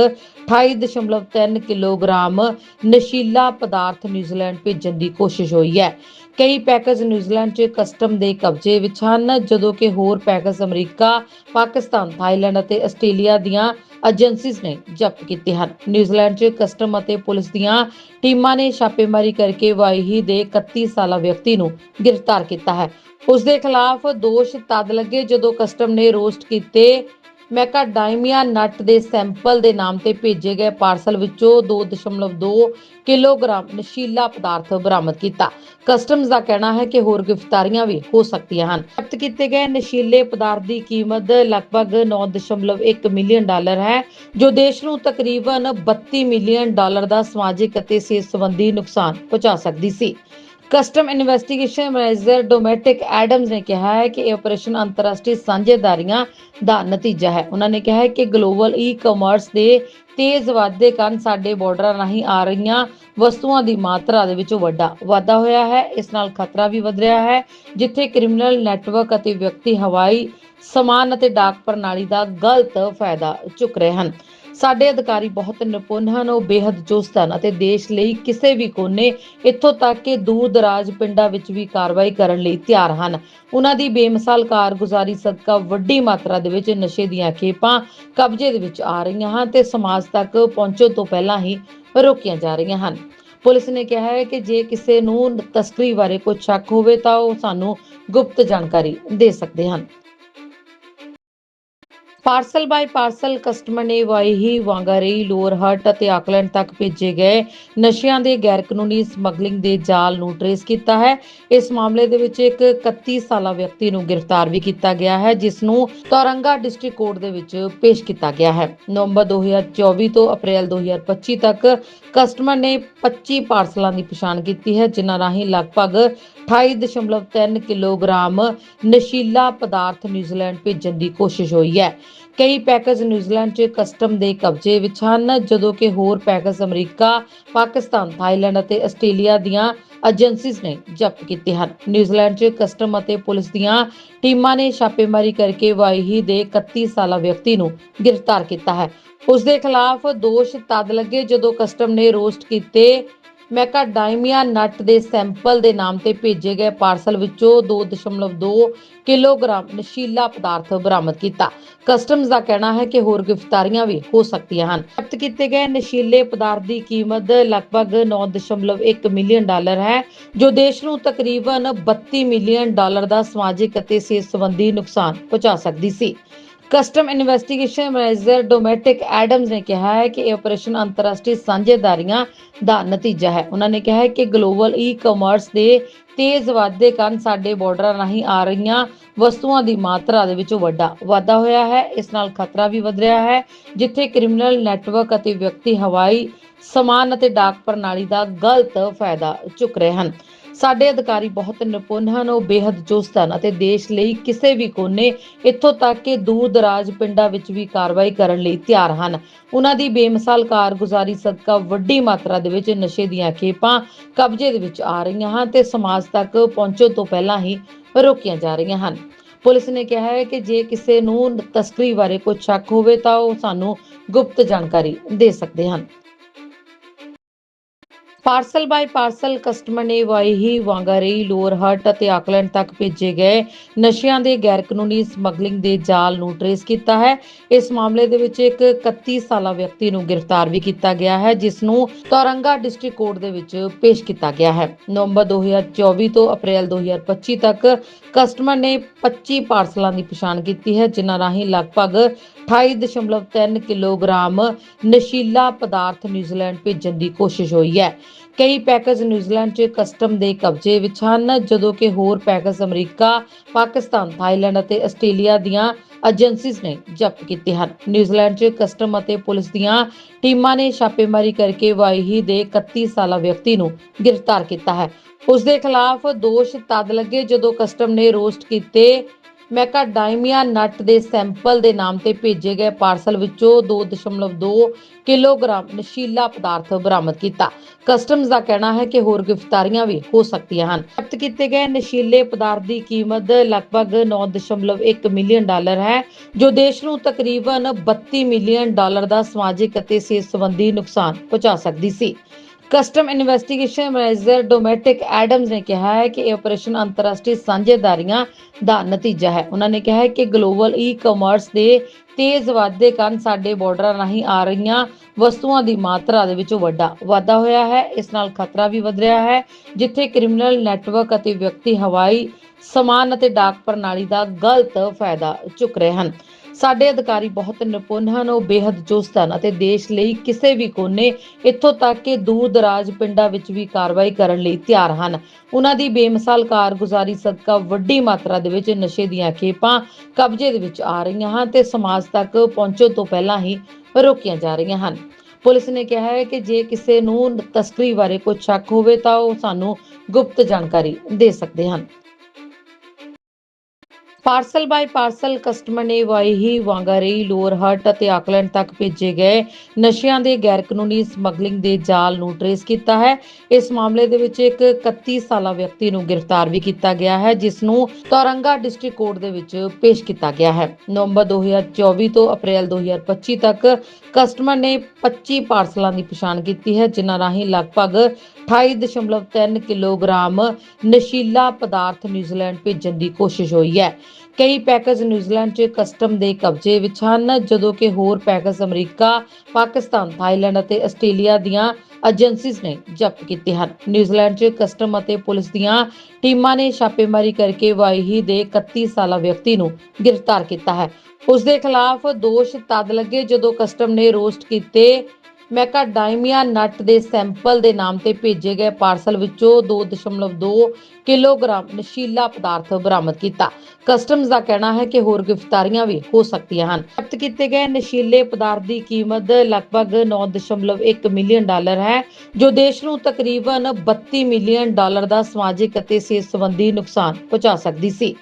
28.3 ਕਿਲੋਗ੍ਰਾਮ ਨਸ਼ੀਲਾ ਪਦਾਰਥ ਨਿਊਜ਼ੀਲੈਂਡ ਭੇਜਣ ਦੀ ਕੋਸ਼ਿਸ਼ ਹੋਈ ਹੈ। ਕਈ ਪੈਕੇਜ ਨਿਊਜ਼ੀਲੈਂਡ 'ਚ ਕਸਟਮ ਦੇ ਕਬਜ਼ੇ ਵਿੱਚ ਹਨ, ਜਦੋਂ ਕਿ ਹੋਰ ਪੈਕੇਜ ਅਮਰੀਕਾ, ਪਾਕਿਸਤਾਨ, ਥਾਈਲੈਂਡ ਅਤੇ ਆਸਟ੍ਰੇਲੀਆ ਦੀਆਂ ਏਜੰਸੀਜ਼ ਨੇ ਜ਼ਬਤ ਕੀਤੇ ਹਨ। ਨਿਊਜ਼ੀਲੈਂਡ 'ਚ ਕਸਟਮ ਅਤੇ ਪੁਲਿਸ ਦੀਆਂ ਟੀਮਾਂ ਨੇ ਛਾਪੇਮਾਰੀ ਕਰਕੇ ਵਾਈਹੀ ਦੇ 31 ਸਾਲਾ ਵਿਅਕਤੀ ਨੂੰ ਗ੍ਰਿਫਤਾਰ ਕੀਤਾ ਹੈ। ਉਸ ਦੇ ਖਿਲਾਫ ਦੋਸ਼ ਤਦ ਲੱਗੇ ਜਦੋਂ ਕਸਟਮ ਨੇ ਰੋਸਟ ਕੀਤੇ ਮੈਕਾਡਾਈਮੀਆ ਨਟ ਦੇ ਸੈਂਪਲ ਦੇ ਨਾਮ ਤੇ ਭੇਜੇ ਗਏ ਪਾਰਸਲ ਵਿੱਚੋਂ 2.2 ਕਿਲੋਗ੍ਰਾਮ ਨਸ਼ੀਲਾ ਪਦਾਰਥ ਬਰਾਮਦ ਕੀਤਾ। ਕਸਟਮਜ਼ ਦਾ ਕਹਿਣਾ ਹੈ ਕਿ ਹੋਰ ਗ੍ਰਿਫਤਾਰੀਆਂ ਵੀ ਹੋ ਸਕਦੀਆਂ ਹਨ। ਜ਼ਬਤ ਕੀਤੇ ਗਏ ਨਸ਼ੀਲੇ ਪਦਾਰਥ ਦੀ ਕੀਮਤ ਲਗਭਗ 9.1 ਮਿਲੀਅਨ ਡਾਲਰ ਹੈ, ਜੋ ਦੇਸ਼ ਨੂੰ ਤਕਰੀਬਨ 32 ਮਿਲੀਅਨ ਡਾਲਰ ਦਾ ਸਮਾਜਿਕ ਅਤੇ ਸਿਹਤ ਸੰਬੰਧੀ ਨੁਕਸਾਨ ਪਹੁੰਚਾ ਸਕਦੀ ਸੀ। Custom investigation manager Dominic Adams ਨੇ ਕਿਹਾ ਹੈ ਕਿ ਇਹ ਆਪਰੇਸ਼ਨ ਅੰਤਰਰਾਸ਼ਟਰੀ ਸਾਂਝੇਦਾਰੀਆਂ ਦਾ ਨਤੀਜਾ ਹੈ। ਉਹਨਾਂ ਨੇ ਕਿਹਾ ਹੈ ਕਿ ਗਲੋਬਲ ਈ-ਕਮਰਸ ਦੇ ਤੇਜ਼ ਵਾਧੇ ਕਾਰਨ ਸਾਡੇ ਬਾਰਡਰਾਂ ਰਾਹੀਂ ਆ ਰਹੀਆਂ ਵਸਤੂਆਂ ਦੀ ਮਾਤਰਾ ਦੇ ਵਿੱਚ ਵੱਡਾ ਵਾਧਾ ਹੋਇਆ ਹੈ। ਇਸ ਨਾਲ ਖਤਰਾ ਵੀ ਵਧ ਰਿਹਾ ਹੈ, ਜਿੱਥੇ ਕ੍ਰਿਮੀਨਲ ਨੈਟਵਰਕ ਅਤੇ ਵਿਅਕਤੀ ਹਵਾਈ ਸਮਾਨ ਅਤੇ ਡਾਕ ਪ੍ਰਣਾਲੀ ਦਾ ਗਲਤ ਫਾਇਦਾ ਚੁੱਕ ਰਹੇ ਹਨ। ਸਾਡੇ ਅਧਿਕਾਰੀ ਬਹੁਤ ਨਿਪੁੰਨ ਹਨ, ਉਹ ਬੇहद ਚੁਸਤ ਹਨ ਅਤੇ ਦੇਸ਼ ਲਈ ਕਿਸੇ ਵੀ ਕੋਨੇ ਇੱਥੋਂ ਤੱਕ ਕਿ ਦੂਰ ਦਰਾਜ ਪਿੰਡਾਂ ਵਿੱਚ ਵੀ ਕਾਰਵਾਈ ਕਰਨ ਲਈ ਤਿਆਰ ਹਨ। ਉਹਨਾਂ ਦੀ ਬੇਮਿਸਾਲ ਕਾਰਗੁਜ਼ਾਰੀ ਸਦਕਾ ਵੱਡੀ ਮਾਤਰਾ ਦੇ ਵਿੱਚ ਨਸ਼ੇ ਦੀਆਂ ਖੇਪਾਂ ਕਬਜ਼ੇ ਦੇ ਵਿੱਚ ਆ ਰਹੀਆਂ ਹਨ ਤੇ ਸਮਾਜ ਤੱਕ ਪਹੁੰਚਣ ਤੋਂ ਪਹਿਲਾਂ ਹੀ ਰੋਕੀਆਂ ਜਾ ਰਹੀਆਂ ਹਨ। ਪੁਲਿਸ ਨੇ ਕਿਹਾ ਹੈ ਕਿ ਜੇ ਕਿਸੇ ਨੂੰ ਤਸਕਰੀ ਬਾਰੇ ਕੋਈ ਸ਼ੱਕ ਹੋਵੇ ਤਾਂ ਉਹ ਸਾਨੂੰ ਗੁਪਤ ਜਾਣਕਾਰੀ ਦੇ ਸਕਦੇ ਹਨ। ਪਾਰਸਲ ਬਾਈ ਪਾਰਸਲ ਕਸਟਮਰ ਨੇ ਵਾਈਹੀ ਵਾਂਗਾਰਈ ਲੋਅਰ ਹਰਟ ਅਤੇ ਆਕਲੈਂਡ ਤੱਕ ਭੇਜੇ ਗਏ ਨਸ਼ਿਆਂ ਦੇ ਗੈਰ ਕਾਨੂੰਨੀ ਸਮਗਲਿੰਗ ਦੇ ਜਾਲ ਨੂੰ ਟਰੇਸ ਕੀਤਾ ਹੈ। ਇਸ ਮਾਮਲੇ ਦੇ ਵਿੱਚ ਇੱਕ 31 ਸਾਲਾ ਵਿਅਕਤੀ ਨੂੰ ਗ੍ਰਿਫਤਾਰ ਵੀ ਕੀਤਾ ਗਿਆ ਹੈ, ਜਿਸ ਨੂੰ ਤੌਰੰਗਾ ਡਿਸਟ੍ਰਿਕਟ ਕੋਰਟ ਦੇ ਵਿੱਚ ਪੇਸ਼ ਕੀਤਾ ਗਿਆ ਹੈ। ਨਵੰਬਰ 2024 ਤੋਂ ਅਪ੍ਰੈਲ 2025 ਤੱਕ ਕਸਟਮਰ ਨੇ 25 ਪਾਰਸਲਾਂ ਦੀ ਪਛਾਣ ਕੀਤੀ ਹੈ, ਜਿਨ੍ਹਾਂ ਰਾਹੀਂ ਲਗਭਗ 28.3 ਕਿਲੋਗ੍ਰਾਮ ਨਸ਼ੀਲਾ ਪਦਾਰਥ ਨਿਊਜ਼ੀਲੈਂਡ ਭੇਜਣ ਦੀ ਕੋਸ਼ਿਸ਼ ਹੋਈ ਹੈ। ਕਈ ਪੈਕੇਜ ਨਿਊਜ਼ੀਲੈਂਡ 'ਚ ਕਸਟਮ ਦੇ ਕਬਜ਼ੇ ਵਿੱਚ ਹਨ, ਜਦੋਂ ਕਿ ਹੋਰ ਪੈਕੇਜ ਅਮਰੀਕਾ, ਪਾਕਿਸਤਾਨ, ਥਾਈਲੈਂਡ ਅਤੇ ਆਸਟ੍ਰੇਲੀਆ ਦੀਆਂ ਏਜੰਸੀਜ਼ ਨੇ ਜ਼ਬਤ ਕੀਤੇ ਹਨ। ਨਿਊਜ਼ੀਲੈਂਡ 'ਚ ਕਸਟਮ ਅਤੇ ਪੁਲਿਸ ਦੀਆਂ ਟੀਮਾਂ ਨੇ ਛਾਪੇਮਾਰੀ ਕਰਕੇ ਵਾਈਹੀ ਦੇ 31 ਸਾਲਾ ਵਿਅਕਤੀ ਨੂੰ ਗ੍ਰਿਫਤਾਰ ਕੀਤਾ ਹੈ। ਉਸ ਦੇ ਖਿਲਾਫ ਦੋਸ਼ ਤਦ ਲੱਗੇ ਜਦੋਂ ਕਸਟਮ ਨੇ ਰੋਸਟ ਕੀਤੇ ਮੈਕਾਡਾਈਮੀਆ ਨਟ ਦੇ ਸੈਂਪਲ ਦੇ ਨਾਮ ਤੇ ਭੇਜੇ ਗਏ ਪਾਰਸਲ ਵਿੱਚੋਂ 2.2 ਕਿਲੋਗ੍ਰਾਮ ਨਸ਼ੀਲਾ ਪਦਾਰਥ ਬਰਾਮਦ ਕੀਤਾ। ਕਸਟਮਜ਼ ਦਾ ਕਹਿਣਾ ਹੈ ਕਿ ਹੋਰ ਗ੍ਰਿਫਤਾਰੀਆਂ ਵੀ ਹੋ ਸਕਦੀਆਂ ਹਨ। ਜ਼ਬਤ ਕੀਤੇ ਗਏ ਨਸ਼ੀਲੇ ਪਦਾਰਥ ਦੀ ਕੀਮਤ ਲਗਭਗ 9.1 ਮਿਲੀਅਨ ਡਾਲਰ ਹੈ, ਜੋ ਦੇਸ਼ ਨੂੰ ਤਕਰੀਬਨ 32 ਮਿਲੀਅਨ ਡਾਲਰ ਦਾ ਸਮਾਜਿਕ ਅਤੇ ਸਿਹਤ ਸੰਬੰਧੀ ਨੁਕਸਾਨ ਪਹੁੰਚਾ ਸਕਦੀ ਸੀ। Custom investigation manager Dominic Adams ਨੇ ਕਿਹਾ ਹੈ ਕਿ ਇਹ ਆਪਰੇਸ਼ਨ ਅੰਤਰਰਾਸ਼ਟਰੀ ਸਾਂਝੇਦਾਰੀਆਂ ਦਾ ਨਤੀਜਾ ਹੈ। ਉਹਨਾਂ ਨੇ ਕਿਹਾ ਹੈ ਕਿ ਗਲੋਬਲ ਈ-ਕਮਰਸ ਦੇ ਤੇਜ਼ ਵਾਧੇ ਕਾਰਨ ਸਾਡੇ ਬਾਰਡਰਾਂ ਰਾਹੀਂ ਆ ਰਹੀਆਂ ਵਸਤੂਆਂ ਦੀ ਮਾਤਰਾ ਦੇ ਵਿੱਚ ਵੱਡਾ ਵਾਧਾ ਹੋਇਆ ਹੈ। ਇਸ ਨਾਲ ਖਤਰਾ ਵੀ ਵਧ ਰਿਹਾ ਹੈ, ਜਿੱਥੇ ਕ੍ਰਿਮੀਨਲ ਨੈਟਵਰਕ ਅਤੇ ਵਿਅਕਤੀ ਹਵਾਈ ਸਮਾਨ ਅਤੇ ਡਾਕ ਪ੍ਰਣਾਲੀ ਦਾ ਗਲਤ ਫਾਇਦਾ ਚੁੱਕ ਰਹੇ ਹਨ। ਸਾਡੇ ਅਧਿਕਾਰੀ ਬਹੁਤ ਨਿਪੁੰਨ ਹਨ, ਉਹ ਬੇहद ਚੁਸਤ ਹਨ ਅਤੇ ਦੇਸ਼ ਲਈ ਕਿਸੇ ਵੀ ਕੋਨੇ ਇੱਥੋਂ ਤੱਕ ਕਿ ਦੂਰ ਦਰਾਜ ਪਿੰਡਾਂ ਵਿੱਚ ਵੀ ਕਾਰਵਾਈ ਕਰਨ ਲਈ ਤਿਆਰ ਹਨ। ਉਹਨਾਂ ਦੀ ਬੇਮਿਸਾਲ ਕਾਰਗੁਜ਼ਾਰੀ ਸਦਕਾ ਵੱਡੀ ਮਾਤਰਾ ਦੇ ਵਿੱਚ ਨਸ਼ੇ ਦੀਆਂ ਖੇਪਾਂ ਕਬਜ਼ੇ ਦੇ ਵਿੱਚ ਆ ਰਹੀਆਂ ਹਨ ਤੇ ਸਮਾਜ ਤੱਕ ਪਹੁੰਚਣ ਤੋਂ ਪਹਿਲਾਂ ਹੀ ਰੋਕੀਆਂ ਜਾ ਰਹੀਆਂ ਹਨ। ਪੁਲਿਸ ਨੇ ਕਿਹਾ ਹੈ ਕਿ ਜੇ ਕਿਸੇ ਨੂੰ ਤਸਕਰੀ ਬਾਰੇ ਕੋਈ ਸ਼ੱਕ ਹੋਵੇ ਤਾਂ ਉਹ ਸਾਨੂੰ ਗੁਪਤ ਜਾਣਕਾਰੀ ਦੇ ਸਕਦੇ ਹਨ। ਪਾਰਸਲ ਬਾਈ ਪਾਰਸਲ ਕਸਟਮਰ ਨੇ ਵਾਈਹੀ ਵਾਂਗਾਰੀ ਲੋਅਰ ਅਤੇ ਆਕਲੈਂਡ ਤੱਕ ਭੇਜੇ ਗਏ ਨਸ਼ਿਆਂ ਦੇ ਗੈਰ ਕਾਨੂੰਨੀ ਸਮਗਲਿੰਗ ਦੇ ਜਾਲ ਨੂੰ ਟਰੇਸ ਕੀਤਾ ਹੈ। ਇਸ ਮਾਮਲੇ ਦੇ ਵਿੱਚ ਇੱਕ 31 ਸਾਲਾ ਵਿਅਕਤੀ ਨੂੰ ਗ੍ਰਿਫਤਾਰ ਵੀ ਕੀਤਾ ਗਿਆ ਹੈ, ਜਿਸ ਨੂੰ ਤੋਰੰਗਾ ਡਿਸਟ੍ਰਿਕਟ ਕੋਰਟ ਦੇ ਵਿੱਚ ਪੇਸ਼ ਕੀਤਾ ਗਿਆ ਹੈ। ਨਵੰਬਰ 2024 ਤੋਂ ਅਪ੍ਰੈਲ 2025 ਤੱਕ ਕਸਟਮਰ ਨੇ 25 ਪਾਰਸਲਾਂ ਦੀ ਪਛਾਣ ਕੀਤੀ ਹੈ, ਜਿਨ੍ਹਾਂ ਰਾਹੀਂ ਲਗਭਗ 28.3 ਕਿਲੋਗ੍ਰਾਮ ਨਸ਼ੀਲਾ ਪਦਾਰਥ ਨਿਊਜ਼ੀਲੈਂਡ ਭੇਜਣ ਦੀ ਕੋਸ਼ਿਸ਼ ਹੋਈ ਹੈ। ਕਈ ਪੈਕੇਜ ਨਿਊਜ਼ੀਲੈਂਡ 'ਚ ਕਸਟਮ ਦੇ ਕਬਜ਼ੇ ਵਿੱਚ ਹਨ, ਜਦੋਂ ਕਿ ਹੋਰ ਪੈਕੇਜ ਅਮਰੀਕਾ, ਪਾਕਿਸਤਾਨ, ਥਾਈਲੈਂਡ ਅਤੇ ਆਸਟ੍ਰੇਲੀਆ ਦੀਆਂ ਏਜੰਸੀਜ਼ ਨੇ ਜ਼ਬਤ ਕੀਤੇ ਹਨ। ਨਿਊਜ਼ੀਲੈਂਡ 'ਚ ਕਸਟਮ ਅਤੇ ਪੁਲਿਸ ਦੀਆਂ ਟੀਮਾਂ ਨੇ ਛਾਪੇਮਾਰੀ ਕਰਕੇ ਵਾਈਹੀ ਦੇ 31 ਸਾਲਾ ਵਿਅਕਤੀ ਨੂੰ ਗ੍ਰਿਫਤਾਰ ਕੀਤਾ ਹੈ। ਉਸ ਦੇ ਖਿਲਾਫ ਦੋਸ਼ ਤਦ ਲੱਗੇ ਜਦੋਂ ਕਸਟਮ ਨੇ ਰੋਸਟ ਕੀਤੇ ਮੈਕਾਡਾਈਮੀਆ ਨਟ ਦੇ ਸੈਂਪਲ ਦੇ ਨਾਮ ਤੇ ਭੇਜੇ ਗਏ ਪਾਰਸਲ ਵਿੱਚੋਂ 2.2 ਕਿਲੋਗ੍ਰਾਮ ਨਸ਼ੀਲਾ ਪਦਾਰਥ ਬਰਾਮਦ ਕੀਤਾ। ਕਸਟਮਸ ਦਾ ਕਹਿਣਾ ਹੈ ਕਿ ਹੋਰ ਗ੍ਰਿਫਤਾਰੀਆਂ ਵੀ ਹੋ ਸਕਦੀਆਂ ਹਨ। ਜ਼ਬਤ ਕੀਤੇ ਗਏ ਨਸ਼ੀਲੇ ਪਦਾਰਥ ਦੀ ਕੀਮਤ ਲਗਭਗ 9.1 ਮਿਲੀਅਨ ਡਾਲਰ ਹੈ, ਜੋ ਦੇਸ਼ ਨੂੰ ਤਕਰੀਬਨ 32 ਮਿਲੀਅਨ ਡਾਲਰ ਦਾ ਸਮਾਜਿਕ ਅਤੇ ਸਿਹਤ ਸੰਬੰਧੀ ਨੁਕਸਾਨ ਪਹੁੰਚਾ ਸਕਦੀ ਸੀ। Custom investigation manager Dominic Adams ਨੇ ਕਿਹਾ ਹੈ ਕਿ ਇਹ ਆਪਰੇਸ਼ਨ ਅੰਤਰਰਾਸ਼ਟਰੀ ਸਾਂਝੇਦਾਰੀਆਂ ਦਾ ਨਤੀਜਾ ਹੈ। ਉਹਨਾਂ ਨੇ ਕਿਹਾ ਹੈ ਕਿ ਗਲੋਬਲ ਈ-ਕਮਰਸ ਦੇ ਤੇਜ਼ ਵਾਧੇ ਕਾਰਨ ਸਾਡੇ ਬਾਰਡਰਾਂ ਰਾਹੀਂ ਆ ਰਹੀਆਂ ਵਸਤੂਆਂ ਦੀ ਮਾਤਰਾ ਦੇ ਵਿੱਚ ਵੱਡਾ ਵਾਧਾ ਹੋਇਆ ਹੈ। ਇਸ ਨਾਲ ਖਤਰਾ ਵੀ ਵਧ ਰਿਹਾ ਹੈ, ਜਿੱਥੇ ਕ੍ਰਿਮੀਨਲ ਨੈਟਵਰਕ ਅਤੇ ਵਿਅਕਤੀ ਹਵਾਈ ਸਮਾਨ ਅਤੇ ਡਾਕ ਪ੍ਰਣਾਲੀ ਦਾ ਗਲਤ ਫਾਇਦਾ ਚੁੱਕ ਰਹੇ ਹਨ। ਸਾਡੇ ਅਧਿਕਾਰੀ ਬਹੁਤ ਨਿਪੁੰਨ ਹਨ, ਉਹ ਬੇहद ਚੁਸਤ ਹਨ ਅਤੇ ਦੇਸ਼ ਲਈ ਕਿਸੇ ਵੀ ਕੋਨੇ ਇੱਥੋਂ ਤੱਕ ਕਿ ਦੂਰ ਦਰਾਜ ਪਿੰਡਾਂ ਵਿੱਚ ਵੀ ਕਾਰਵਾਈ ਕਰਨ ਲਈ ਤਿਆਰ ਹਨ। ਉਹਨਾਂ ਦੀ ਬੇਮਿਸਾਲ ਕਾਰਗੁਜ਼ਾਰੀ ਸਦਕਾ ਵੱਡੀ ਮਾਤਰਾ ਦੇ ਵਿੱਚ ਨਸ਼ੇ ਦੀਆਂ ਖੇਪਾਂ ਕਬਜ਼ੇ ਦੇ ਵਿੱਚ ਆ ਰਹੀਆਂ ਹਨ ਤੇ ਸਮਾਜ ਤੱਕ ਪਹੁੰਚਣ ਤੋਂ ਪਹਿਲਾਂ ਹੀ ਰੋਕੀਆਂ ਜਾ ਰਹੀਆਂ ਹਨ। ਪੁਲਿਸ ਨੇ ਕਿਹਾ ਹੈ ਕਿ ਜੇ ਕਿਸੇ ਨੂੰ ਤਸਕਰੀ ਬਾਰੇ ਕੋਈ ਸ਼ੱਕ ਹੋਵੇ ਤਾਂ ਉਹ ਸਾਨੂੰ ਗੁਪਤ ਜਾਣਕਾਰੀ ਦੇ ਸਕਦੇ ਹਨ। ਪਾਰਸਲ ਬਾਈ ਪਾਰਸਲ ਕਸਟਮਰ ਨੇ ਵਾਈਹੀ ਵਾਂਗਾਰੀ ਲੋਅਰ ਹਟ ਅਤੇ ਆਕਲੈਂਡ ਤੱਕ ਭੇਜੇ ਗਏ ਨਸ਼ਿਆਂ ਦੇ ਗੈਰ ਕਾਨੂੰਨੀ ਸਮਗਲਿੰਗ ਦੇ ਜਾਲ ਨੂੰ ਟਰੇਸ ਕੀਤਾ ਹੈ। ਇਸ ਮਾਮਲੇ ਦੇ ਵਿੱਚ ਇੱਕ 31 ਸਾਲਾ ਵਿਅਕਤੀ ਨੂੰ ਗ੍ਰਿਫਤਾਰ ਵੀ ਕੀਤਾ ਗਿਆ ਹੈ, ਜਿਸ ਨੂੰ ਤੌਰੰਗਾ ਡਿਸਟ੍ਰਿਕਟ ਕੋਰਟ ਦੇ ਵਿੱਚ ਪੇਸ਼ ਕੀਤਾ ਗਿਆ ਹੈ। ਨਵੰਬਰ 2024 ਤੋਂ ਅਪ੍ਰੈਲ 2025 ਤੱਕ ਕਸਟਮਰ ਨੇ 25 ਪਾਰਸਲਾਂ ਦੀ ਪਛਾਣ ਕੀਤੀ ਹੈ, ਜਿਨ੍ਹਾਂ ਰਾਹੀਂ ਲਗਭਗ 28.3 ਕਿਲੋਗ੍ਰਾਮ ਨਸ਼ੀਲਾ ਪਦਾਰਥ ਨਿਊਜ਼ੀਲੈਂਡ ਭੇਜਣ ਦੀ ਕੋਸ਼ਿਸ਼ ਹੋਈ ਹੈ। ਕਈ ਪੈਕੇਜ ਨਿਊਜ਼ੀਲੈਂਡ 'ਚ ਕਸਟਮ ਦੇ ਕਬਜ਼ੇ ਵਿੱਚ ਹਨ, ਜਦੋਂ ਕਿ ਹੋਰ ਪੈਕੇਜ ਅਮਰੀਕਾ, ਪਾਕਿਸਤਾਨ, ਥਾਈਲੈਂਡ ਅਤੇ ਆਸਟ੍ਰੇਲੀਆ ਦੀਆਂ ਏਜੰਸੀਜ਼ ਨੇ ਜ਼ਬਤ ਕੀਤੇ ਹਨ। ਨਿਊਜ਼ੀਲੈਂਡ 'ਚ ਕਸਟਮ ਅਤੇ ਪੁਲਿਸ ਦੀਆਂ ਟੀਮਾਂ ਨੇ ਛਾਪੇਮਾਰੀ ਕਰਕੇ ਵਾਈਹੀ ਦੇ 31 ਸਾਲਾ ਵਿਅਕਤੀ ਨੂੰ ਗ੍ਰਿਫਤਾਰ ਕੀਤਾ ਹੈ। ਉਸ ਦੇ ਖਿਲਾਫ ਦੋਸ਼ ਤਦ ਲੱਗੇ ਜਦੋਂ ਕਸਟਮ ਨੇ ਰੋਸਟ ਕੀਤੇ ਮੈਕਾਡਾਈਮੀਆ ਨਟ ਦੇ ਸੈਂਪਲ ਦੇ ਨਾਮ ਤੇ ਭੇਜੇ ਗਏ ਪਾਰਸਲ ਵਿੱਚੋਂ 2.2 ਕਿਲੋਗ੍ਰਾਮ ਨਸ਼ੀਲਾ ਪਦਾਰਥ ਬਰਾਮਦ ਕੀਤਾ। ਕਸਟਮਸ ਦਾ ਕਹਿਣਾ ਹੈ ਕਿ ਹੋਰ ਗ੍ਰਿਫਤਾਰੀਆਂ ਵੀ ਹੋ ਸਕਦੀਆਂ ਹਨ। ਜ਼ਬਤ ਕੀਤੇ ਗਏ ਨਸ਼ੀਲੇ ਪਦਾਰਥ ਦੀ ਕੀਮਤ ਲਗਭਗ 9.1 ਮਿਲੀਅਨ ਡਾਲਰ ਹੈ, ਜੋ ਦੇਸ਼ ਨੂੰ ਤਕਰੀਬਨ 32 ਮਿਲੀਅਨ ਡਾਲਰ ਦਾ ਸਮਾਜਿਕ ਅਤੇ ਸਿਹਤ ਸੰਬੰਧੀ ਨੁਕਸਾਨ ਪਹੁੰਚਾ ਸਕਦੀ ਸੀ।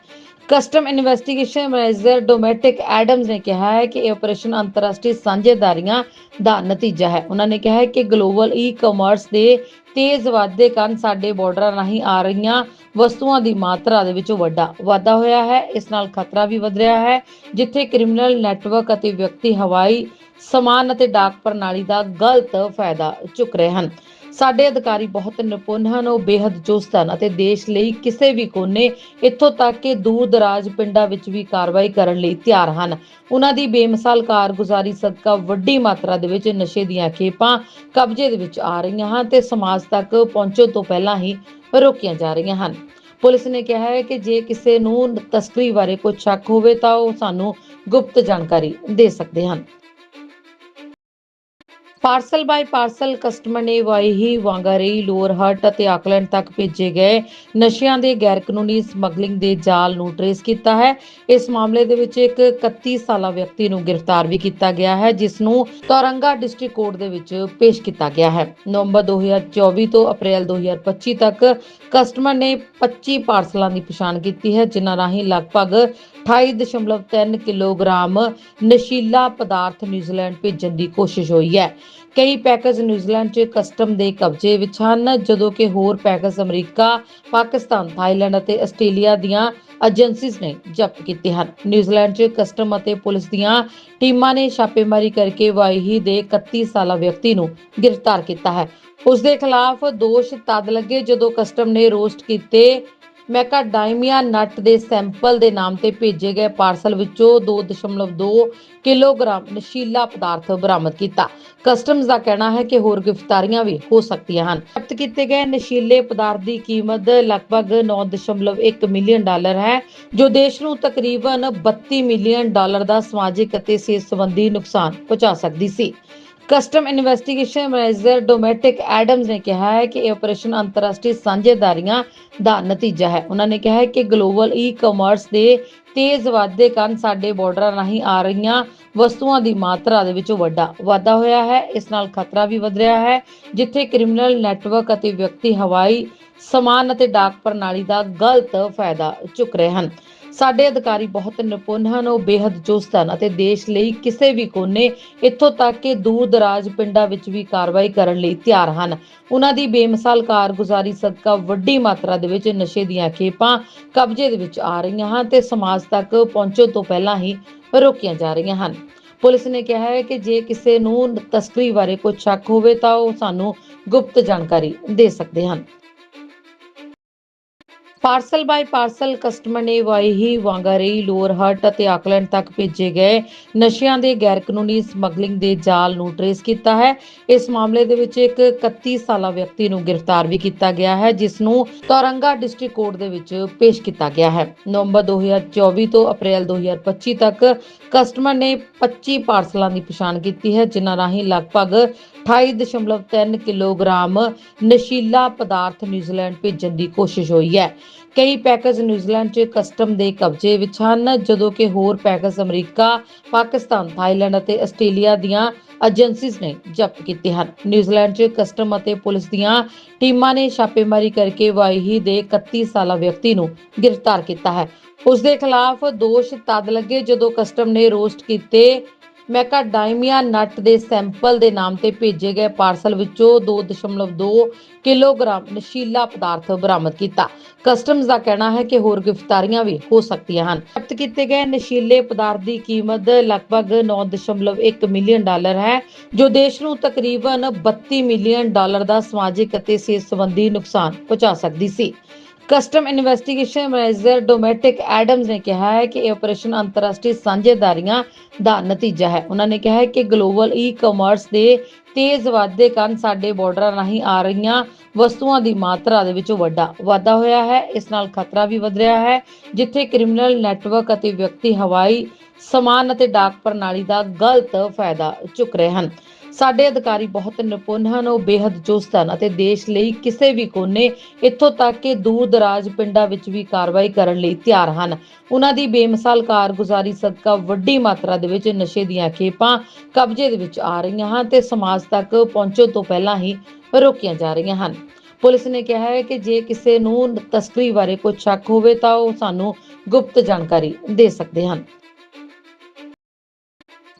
Custom investigation manager Dominic Adams ਨੇ ਕਿਹਾ ਹੈ ਕਿ ਇਹ ਆਪਰੇਸ਼ਨ ਅੰਤਰਰਾਸ਼ਟਰੀ ਸਾਂਝੇਦਾਰੀਆਂ ਦਾ ਨਤੀਜਾ ਹੈ। ਉਹਨਾਂ ਨੇ ਕਿਹਾ ਹੈ ਕਿ ਗਲੋਬਲ ਈ-ਕਮਰਸ ਦੇ ਤੇਜ਼ ਵਾਧੇ ਕਾਰਨ ਸਾਡੇ ਬਾਰਡਰਾਂ ਰਾਹੀਂ ਆ ਰਹੀਆਂ ਵਸਤੂਆਂ ਦੀ ਮਾਤਰਾ ਦੇ ਵਿੱਚ ਵੱਡਾ ਵਾਧਾ ਹੋਇਆ ਹੈ। ਇਸ ਨਾਲ ਖਤਰਾ ਵੀ ਵਧ ਰਿਹਾ ਹੈ, ਜਿੱਥੇ ਕ੍ਰਿਮੀਨਲ ਨੈਟਵਰਕ ਅਤੇ ਵਿਅਕਤੀ ਹਵਾਈ ਸਮਾਨ ਅਤੇ ਡਾਕ ਪ੍ਰਣਾਲੀ ਦਾ ਗਲਤ ਫਾਇਦਾ ਚੁੱਕ ਰਹੇ ਹਨ। ਸਾਡੇ ਅਧਿਕਾਰੀ ਬਹੁਤ ਨਿਪੁੰਨ ਹਨ, ਉਹ ਬੇहद ਚੁਸਤ ਹਨ ਅਤੇ ਦੇਸ਼ ਲਈ ਕਿਸੇ ਵੀ ਕੋਨੇ ਇੱਥੋਂ ਤੱਕ ਕਿ ਦੂਰ ਦਰਾਜ ਪਿੰਡਾਂ ਵਿੱਚ ਵੀ ਕਾਰਵਾਈ ਕਰਨ ਲਈ ਤਿਆਰ ਹਨ। ਉਹਨਾਂ ਦੀ ਬੇਮਿਸਾਲ ਕਾਰਗੁਜ਼ਾਰੀ ਸਦਕਾ ਵੱਡੀ ਮਾਤਰਾ ਦੇ ਵਿੱਚ ਨਸ਼ੇ ਦੀਆਂ ਖੇਪਾਂ ਕਬਜ਼ੇ ਦੇ ਵਿੱਚ ਆ ਰਹੀਆਂ ਹਨ ਤੇ ਸਮਾਜ ਤੱਕ ਪਹੁੰਚਣ ਤੋਂ ਪਹਿਲਾਂ ਹੀ ਰੋਕੀਆਂ ਜਾ ਰਹੀਆਂ ਹਨ। ਪੁਲਿਸ ਨੇ ਕਿਹਾ ਹੈ ਕਿ ਜੇ ਕਿਸੇ ਨੂੰ ਤਸਕਰੀ ਬਾਰੇ ਕੋਈ ਸ਼ੱਕ ਹੋਵੇ ਤਾਂ ਉਹ ਸਾਨੂੰ ਗੁਪਤ ਜਾਣਕਾਰੀ ਦੇ ਸਕਦੇ ਹਨ। ਪਾਰਸਲ ਬਾਈ ਪਾਰਸਲ ਕਸਟਮਰ ਨੇ ਵਾਈਹੀ ਵਾਂਗਾਰੀ ਲੋਅਰ ਅਤੇ ਆਕਲੈਂਡ ਤੱਕ ਭੇਜੇ ਗਏ ਨਸ਼ਿਆਂ ਦੇ ਗੈਰ ਕਾਨੂੰਨੀ ਸਮਗਲਿੰਗ ਦੇ ਜਾਲ ਨੂੰ ਟਰੇਸ ਕੀਤਾ ਹੈ। ਇਸ ਮਾਮਲੇ ਦੇ ਵਿੱਚ ਇੱਕ 31 ਸਾਲਾ ਵਿਅਕਤੀ ਨੂੰ ਗ੍ਰਿਫਤਾਰ ਵੀ ਕੀਤਾ ਗਿਆ ਹੈ, ਜਿਸ ਨੂੰ ਤੌਰੰਗਾ ਡਿਸਟ੍ਰਿਕਟ ਕੋਰਟ ਦੇ ਵਿੱਚ ਪੇਸ਼ ਕੀਤਾ ਗਿਆ ਹੈ। ਨਵੰਬਰ 2024 ਤੋਂ ਅਪ੍ਰੈਲ 2025 ਤੱਕ ਕਸਟਮਰ ਨੇ 25 ਪਾਰਸਲਾਂ ਦੀ ਪਛਾਣ ਕੀਤੀ ਹੈ, ਜਿਨ੍ਹਾਂ ਰਾਹੀਂ ਲਗਭਗ 28.3 ਕਿਲੋਗ੍ਰਾਮ ਨਸ਼ੀਲਾ ਪਦਾਰਥ ਨਿਊਜ਼ੀਲੈਂਡ ਭੇਜਣ ਦੀ ਕੋਸ਼ਿਸ਼ ਹੋਈ ਹੈ। ਕਈ ਪੈਕੇਜ ਨਿਊਜ਼ੀਲੈਂਡ 'ਚ ਕਸਟਮ ਦੇ ਕਬਜ਼ੇ ਵਿੱਚ ਹਨ, ਜਦੋਂ ਕਿ ਹੋਰ ਪੈਕੇਜ ਅਮਰੀਕਾ, ਪਾਕਿਸਤਾਨ, ਥਾਈਲੈਂਡ ਅਤੇ ਆਸਟ੍ਰੇਲੀਆ ਦੀਆਂ ਏਜੰਸੀਜ਼ ਨੇ ਜ਼ਬਤ ਕੀਤੇ ਹਨ। ਨਿਊਜ਼ੀਲੈਂਡ 'ਚ ਕਸਟਮ ਅਤੇ ਪੁਲਿਸ ਦੀਆਂ ਟੀਮਾਂ ਨੇ ਛਾਪੇਮਾਰੀ ਕਰਕੇ ਵਾਈਹੀ ਦੇ 31 ਸਾਲਾ ਵਿਅਕਤੀ ਨੂੰ ਗ੍ਰਿਫਤਾਰ ਕੀਤਾ ਹੈ। ਉਸ ਦੇ ਖਿਲਾਫ ਦੋਸ਼ ਤਦ ਲੱਗੇ ਜਦੋਂ ਕਸਟਮ ਨੇ ਰੋਸਟ ਕੀਤੇ ਮੈਕਾਡਾਈਮੀਆ ਨਟ ਦੇ ਸੈਂਪਲ ਦੇ ਨਾਮ ਤੇ ਭੇਜੇ ਗਏ ਪਾਰਸਲ ਵਿੱਚੋਂ 2.2 ਕਿਲੋਗ੍ਰਾਮ ਨਸ਼ੀਲਾ ਪਦਾਰਥ ਬਰਾਮਦ ਕੀਤਾ। ਕਸਟਮਸ ਦਾ ਕਹਿਣਾ ਹੈ ਕਿ ਹੋਰ ਗ੍ਰਿਫਤਾਰੀਆਂ ਵੀ ਹੋ ਸਕਦੀਆਂ ਹਨ। ਜ਼ਬਤ ਕੀਤੇ ਗਏ ਨਸ਼ੀਲੇ ਪਦਾਰਥ ਦੀ ਕੀਮਤ ਲਗਭਗ 9.1 ਮਿਲੀਅਨ ਡਾਲਰ ਹੈ, ਜੋ ਦੇਸ਼ ਨੂੰ ਤਕਰੀਬਨ 32 ਮਿਲੀਅਨ ਡਾਲਰ ਦਾ ਸਮਾਜਿਕ ਅਤੇ ਸਿਹਤ ਸੰਬੰਧੀ ਨੁਕਸਾਨ ਪਹੁੰਚਾ ਸਕਦੀ ਸੀ। Custom investigation manager Dominic Adams ਨੇ ਕਿਹਾ ਹੈ ਕਿ ਇਹ ਆਪਰੇਸ਼ਨ ਅੰਤਰਰਾਸ਼ਟਰੀ ਸਾਂਝੇਦਾਰੀਆਂ ਦਾ ਨਤੀਜਾ ਹੈ। ਉਹਨਾਂ ਨੇ ਕਿਹਾ ਹੈ ਕਿ ਗਲੋਬਲ ਈ-ਕਮਰਸ ਦੇ ਤੇਜ਼ ਵਾਧੇ ਕਾਰਨ ਸਾਡੇ ਬਾਰਡਰਾਂ ਰਾਹੀਂ ਆ ਰਹੀਆਂ ਵਸਤੂਆਂ ਦੀ ਮਾਤਰਾ ਦੇ ਵਿੱਚ ਵੱਡਾ ਵਾਧਾ ਹੋਇਆ ਹੈ। ਇਸ ਨਾਲ ਖਤਰਾ ਵੀ ਵਧ ਰਿਹਾ ਹੈ, ਜਿੱਥੇ ਕ੍ਰਿਮੀਨਲ ਨੈਟਵਰਕ ਅਤੇ ਵਿਅਕਤੀ ਹਵਾਈ ਸਮਾਨ ਅਤੇ ਡਾਕ ਪ੍ਰਣਾਲੀ ਦਾ ਗਲਤ ਫਾਇਦਾ ਚੁੱਕ ਰਹੇ ਹਨ। ਸਾਡੇ ਅਧਿਕਾਰੀ ਬਹੁਤ ਨਿਪੁੰਨ ਹਨ, ਉਹ ਬੇहद ਚੁਸਤ ਹਨ ਅਤੇ ਦੇਸ਼ ਲਈ ਕਿਸੇ ਵੀ ਕੋਨੇ ਇੱਥੋਂ ਤੱਕ ਕਿ ਦੂਰ ਦਰਾਜ ਪਿੰਡਾਂ ਵਿੱਚ ਵੀ ਕਾਰਵਾਈ ਕਰਨ ਲਈ ਤਿਆਰ ਹਨ। ਉਹਨਾਂ ਦੀ ਬੇਮਿਸਾਲ ਕਾਰਗੁਜ਼ਾਰੀ ਸਦਕਾ ਵੱਡੀ ਮਾਤਰਾ ਦੇ ਵਿੱਚ ਨਸ਼ੇ ਦੀਆਂ ਖੇਪਾਂ ਕਬਜ਼ੇ ਦੇ ਵਿੱਚ ਆ ਰਹੀਆਂ ਹਨ ਤੇ ਸਮਾਜ ਤੱਕ ਪਹੁੰਚਣ ਤੋਂ ਪਹਿਲਾਂ ਹੀ ਰੋਕੀਆਂ ਜਾ ਰਹੀਆਂ ਹਨ। ਪੁਲਿਸ ਨੇ ਕਿਹਾ ਹੈ ਕਿ ਜੇ ਕਿਸੇ ਨੂੰ ਤਸਕਰੀ ਬਾਰੇ ਕੋਈ ਸ਼ੱਕ ਹੋਵੇ ਤਾਂ ਉਹ ਸਾਨੂੰ ਗੁਪਤ ਜਾਣਕਾਰੀ ਦੇ ਸਕਦੇ ਹਨ। ਪਾਰਸਲ ਬਾਈ ਪਾਰਸਲ ਕਸਟਮਰ ਨੇ ਵਾਈਹੀ ਵਾਂਗਾਰੀ ਲੋਅਰ ਹਟ ਅਤੇ ਆਕਲੈਂਡ ਤੱਕ ਭੇਜੇ ਗਏ ਨਸ਼ਿਆਂ ਦੇ ਗੈਰ ਕਾਨੂੰਨੀ ਸਮਗਲਿੰਗ ਦੇ ਜਾਲ ਨੂੰ ਟਰੇਸ ਕੀਤਾ ਹੈ। ਇਸ ਮਾਮਲੇ ਦੇ ਵਿੱਚ ਇੱਕ 31 ਸਾਲਾ ਵਿਅਕਤੀ ਨੂੰ ਗ੍ਰਿਫਤਾਰ ਵੀ ਕੀਤਾ ਗਿਆ ਹੈ, ਜਿਸ ਨੂੰ ਤੌਰੰਗਾ ਡਿਸਟ੍ਰਿਕਟ ਕੋਰਟ ਦੇ ਵਿੱਚ ਪੇਸ਼ ਕੀਤਾ ਗਿਆ ਹੈ। ਨਵੰਬਰ 2024 ਤੋਂ ਅਪ੍ਰੈਲ 2025 ਤੱਕ ਕਸਟਮਰ ਨੇ 25 ਪਾਰਸਲਾਂ ਦੀ ਪਛਾਣ ਕੀਤੀ ਹੈ, ਜਿਨ੍ਹਾਂ ਰਾਹੀਂ ਲਗਭਗ 28.3 ਕਿਲੋਗ੍ਰਾਮ ਨਸ਼ੀਲਾ ਪਦਾਰਥ ਨਿਊਜ਼ੀਲੈਂਡ ਭੇਜਣ ਦੀ ਕੋਸ਼ਿਸ਼ ਹੋਈ ਹੈ। ਕਈ ਪੈਕੇਜ ਨਿਊਜ਼ੀਲੈਂਡ 'ਚ ਕਸਟਮ ਦੇ ਕਬਜ਼ੇ ਵਿੱਚ ਹਨ, ਜਦੋਂ ਕਿ ਹੋਰ ਪੈਕੇਜ ਅਮਰੀਕਾ, ਪਾਕਿਸਤਾਨ, ਥਾਈਲੈਂਡ ਅਤੇ ਆਸਟ੍ਰੇਲੀਆ ਦੀਆਂ ਏਜੰਸੀਜ਼ ਨੇ ਜ਼ਬਤ ਕੀਤੇ ਹਨ। ਨਿਊਜ਼ੀਲੈਂਡ 'ਚ ਕਸਟਮ ਅਤੇ ਅਤੇ ਪੁਲਿਸ ਦੀਆਂ ਟੀਮਾਂ ਨੇ ਛਾਪੇਮਾਰੀ ਕਰਕੇ ਵਾਈਹੀ ਦੇ 31 ਸਾਲਾ ਵਿਅਕਤੀ ਨੂੰ ਗ੍ਰਿਫਤਾਰ ਕੀਤਾ ਹੈ। ਉਸ ਦੇ ਖਿਲਾਫ ਦੋਸ਼ ਤਦ ਲੱਗੇ ਜਦੋਂ ਕਸਟਮ ਨੇ ਰੋਸਟ ਕੀਤੇ ਮੈਕਾਡਾਈਮੀਆ ਨਟ ਦੇ ਸੈਂਪਲ ਦੇ ਨਾਮ ਤੇ ਭੇਜੇ ਗਏ ਪਾਰਸਲ ਵਿੱਚੋਂ 2.2 ਕਿਲੋਗ੍ਰਾਮ ਨਸ਼ੀਲਾ ਪਦਾਰਥ ਬਰਾਮਦ ਕੀਤਾ। ਕਸਟਮਸ ਦਾ ਕਹਿਣਾ ਹੈ ਕਿ ਹੋਰ ਗ੍ਰਿਫਤਾਰੀਆਂ ਵੀ ਹੋ ਸਕਦੀਆਂ ਹਨ। ਜ਼ਬਤ ਕੀਤੇ ਗਏ ਨਸ਼ੀਲੇ ਪਦਾਰਥ ਦੀ ਕੀਮਤ ਲਗਭਗ 9.1 ਮਿਲੀਅਨ ਡਾਲਰ ਹੈ, ਜੋ ਦੇਸ਼ ਨੂੰ ਤਕਰੀਬਨ 32 ਮਿਲੀਅਨ ਡਾਲਰ ਦਾ ਸਮਾਜਿਕ ਅਤੇ ਸਿਹਤ ਸੰਬੰਧੀ ਨੁਕਸਾਨ ਪਹੁੰਚਾ ਸਕਦੀ ਸੀ। Custom investigation manager Dominic Adams ਨੇ ਕਿਹਾ ਹੈ ਕਿ ਇਹ ਆਪਰੇਸ਼ਨ ਅੰਤਰਰਾਸ਼ਟਰੀ ਸਾਂਝੇਦਾਰੀਆਂ ਦਾ ਨਤੀਜਾ ਹੈ। ਉਹਨਾਂ ਨੇ ਕਿਹਾ ਹੈ ਕਿ ਗਲੋਬਲ ਈ-ਕਮਰਸ ਦੇ ਤੇਜ਼ ਵਾਧੇ ਕਾਰਨ ਸਾਡੇ ਬਾਰਡਰਾਂ ਰਾਹੀਂ ਆ ਰਹੀਆਂ ਵਸਤੂਆਂ ਦੀ ਮਾਤਰਾ ਦੇ ਵਿੱਚ ਵੱਡਾ ਵਾਧਾ ਹੋਇਆ ਹੈ। ਇਸ ਨਾਲ ਖਤਰਾ ਵੀ ਵਧ ਰਿਹਾ ਹੈ, ਜਿੱਥੇ ਕ੍ਰਿਮੀਨਲ ਨੈਟਵਰਕ ਅਤੇ ਵਿਅਕਤੀ ਹਵਾਈ ਸਮਾਨ ਅਤੇ ਡਾਕ ਪ੍ਰਣਾਲੀ ਦਾ ਗਲਤ ਫਾਇਦਾ ਚੁੱਕ ਰਹੇ ਹਨ। ਸਾਡੇ ਅਧਿਕਾਰੀ ਬਹੁਤ ਨਿਪੁੰਨ ਹਨ, ਉਹ ਬੇहद ਚੁਸਤ ਹਨ ਅਤੇ ਦੇਸ਼ ਲਈ ਕਿਸੇ ਵੀ ਕੋਨੇ ਇੱਥੋਂ ਤੱਕ ਕਿ ਦੂਰ ਦਰਾਜ ਪਿੰਡਾਂ ਵਿੱਚ ਵੀ ਕਾਰਵਾਈ ਕਰਨ ਲਈ ਤਿਆਰ ਹਨ। ਉਹਨਾਂ ਦੀ ਬੇਮਿਸਾਲ ਕਾਰਗੁਜ਼ਾਰੀ ਸਦਕਾ ਵੱਡੀ ਮਾਤਰਾ ਦੇ ਵਿੱਚ ਨਸ਼ੇ ਦੀਆਂ ਖੇਪਾਂ ਕਬਜ਼ੇ ਦੇ ਵਿੱਚ ਆ ਰਹੀਆਂ ਹਨ ਤੇ ਸਮਾਜ ਤੱਕ ਪਹੁੰਚਣ ਤੋਂ ਪਹਿਲਾਂ ਹੀ ਰੋਕੀਆਂ ਜਾ ਰਹੀਆਂ ਹਨ। ਪੁਲਿਸ ਨੇ ਕਿਹਾ ਹੈ ਕਿ ਜੇ ਕਿਸੇ ਨੂੰ ਤਸਕਰੀ ਬਾਰੇ ਕੋਈ ਸ਼ੱਕ ਹੋਵੇ ਤਾਂ ਉਹ ਸਾਨੂੰ ਗੁਪਤ ਜਾਣਕਾਰੀ ਦੇ ਸਕਦੇ ਹਨ।